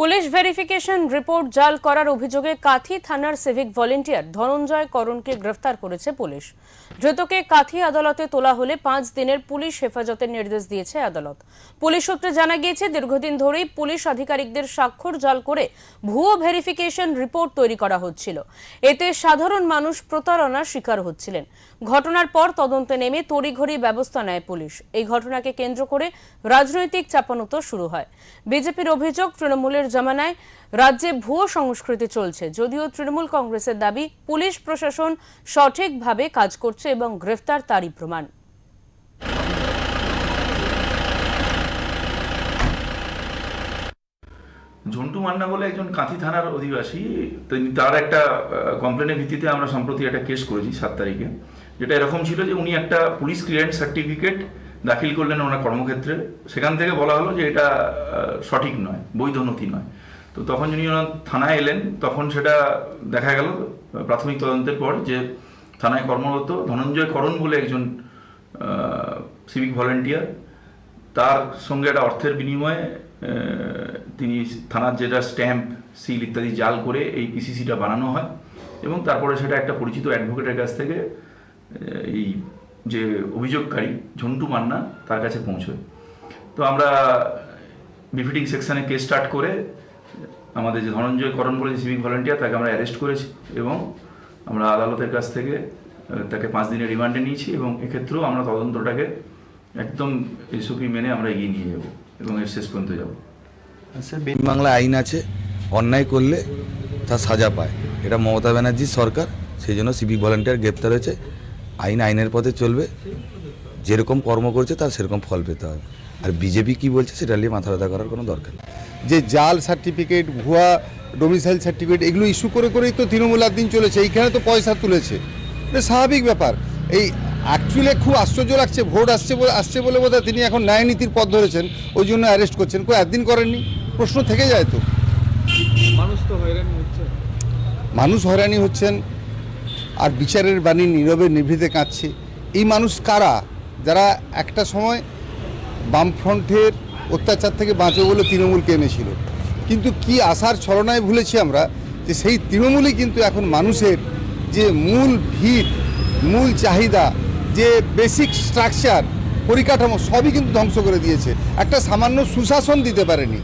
Police verification report জাল করার অভিযোগে কাথি থানার সিভিক ভলেন্টিয়ার ধনঞ্জয় করণকে গ্রেফতার করেছে পুলিশ। ধৃতকে কাথি আদালতে তোলা হলে পাঁচ দিনের পুলিশ হেফাজতের নির্দেশ দিয়েছে আদালত। পুলিশ সূত্রে জানা গিয়েছে, দীর্ঘদিন ধরেই পুলিশ আধিকারিকদের স্বাক্ষর জাল করে ভুয়ো ভেরিফিকেশন রিপোর্ট তৈরি করা হচ্ছিল। এতে সাধারণ মানুষ প্রতারণার শিকার হচ্ছিলেন। ঘটনার পর তদন্তে নেমে তড়িঘড়ি ব্যবস্থা নেয় পুলিশ। এই ঘটনাকে কেন্দ্র করে রাজনৈতিক চাপানুতো শুরু হয়। বিজেপির অভিযোগ, তৃণমূলের জামানায় রাজ্যে ভুয়ো সংস্কৃতি চলছে। যদিও তৃণমূল কংগ্রেসের দাবি, পুলিশ প্রশাসন সঠিকভাবে কাজ করছে এবং গ্রেফতার তারই প্রমাণ। ঝন্টু মান্না বলে একজন কাঁথি থানার অধিবাসী তার একটা কমপ্লেনের ভিত্তিতে আমরা সম্প্রতি একটা কেস করেছি সাত তারিখে, যেটা এরকম ছিল যে উনি একটা পুলিশ ক্লিয়ারেন্স সার্টিফিকেট দাখিল করলেন ওনার কর্মক্ষেত্রে। সেখান থেকে বলা হলো যে এটা সঠিক নয়, বৈধ নথি নয়। তো তখন যিনি ওনার থানায় এলেন, তখন সেটা দেখা গেল প্রাথমিক তদন্তের পর যে থানায় কর্মরত ধনঞ্জয় করণ বলে একজন সিভিক ভলেন্টিয়ার তার সঙ্গে একটা অর্থের বিনিময়ে তিনি থানার যেটা স্ট্যাম্প সিল ইত্যাদি জাল করে এই পিসিসিটা বানানো হয় এবং তারপরে সেটা একটা পরিচিত অ্যাডভোকেটের কাছ থেকে এই যে অভিযোগকারী ঝন্টু মান্না তার কাছে পৌঁছয়। তো আমরা বিফিটিং সেকশনে কেস স্টার্ট করে, আমাদের যে ধনঞ্জয় করণ বলে যে সিভিক ভলেন্টিয়ার তাকে আমরা অ্যারেস্ট করেছি এবং আমরা আদালতের কাছ থেকে তাকে পাঁচ দিনের রিমান্ডে নিয়েছি এবং এক্ষেত্রেও আমরা তদন্তটাকে একদম এসওপি মেনে আমরা এগিয়ে নিয়ে যাব এবং এর শেষ পর্যন্ত যাব। স্যার বাংলা আইন আছে, অন্যায় করলে তা সাজা পায়। এটা মমতা ব্যানার্জির সরকার, সেই জন্য সিভিক ভলেন্টিয়ার গ্রেপ্তার হয়েছে। আইন আইনের পথে চলবে। যেরকম কর্ম করছে তার সেরকম ফল পেতে হবে। আর বিজেপি কি বলছে সেটা নিয়ে মাথা ব্যথা করার কোনো দরকার নেই। যে জাল সার্টিফিকেট ভুয়া ডোমিসাইল সার্টিফিকেট এগুলো ইস্যু করে করেই তো তৃণমূল আর দিন চলেছে। এইখানে তো পয়সা তুলেছে। এটা স্বাভাবিক ব্যাপার। এই অ্যাকচুয়ালি খুব আশ্চর্য লাগছে ভোট আসছে বলে আসছে বলে বোধহয় তিনি এখন ন্যায় নীতির পথ ধরেছেন। ওই জন্য অ্যারেস্ট করছেন। কেউ একদিন করেননি। প্রশ্ন থেকে যায় তো। মানুষ তো হয়রানি হচ্ছে। মানুষ হয়রানি হচ্ছেন। আর বিচারের বাণী নীরবে নিভৃতে কাঁদছে। এই মানুষ কারা? যারা একটা সময় বামফ্রন্টের অত্যাচার থেকে বাঁচবে বলে তৃণমূলকে এনেছিল। কিন্তু কি আশার ছলনায় ভুলেছি আমরা যে সেই তৃণমূলই কিন্তু এখন মানুষের যে মূল ভিত, মূল চাহিদা, যে বেসিক স্ট্রাকচার পরিকাঠামো, সবই কিন্তু ধ্বংস করে দিয়েছে। একটা সামান্য সুশাসন দিতে পারেনি।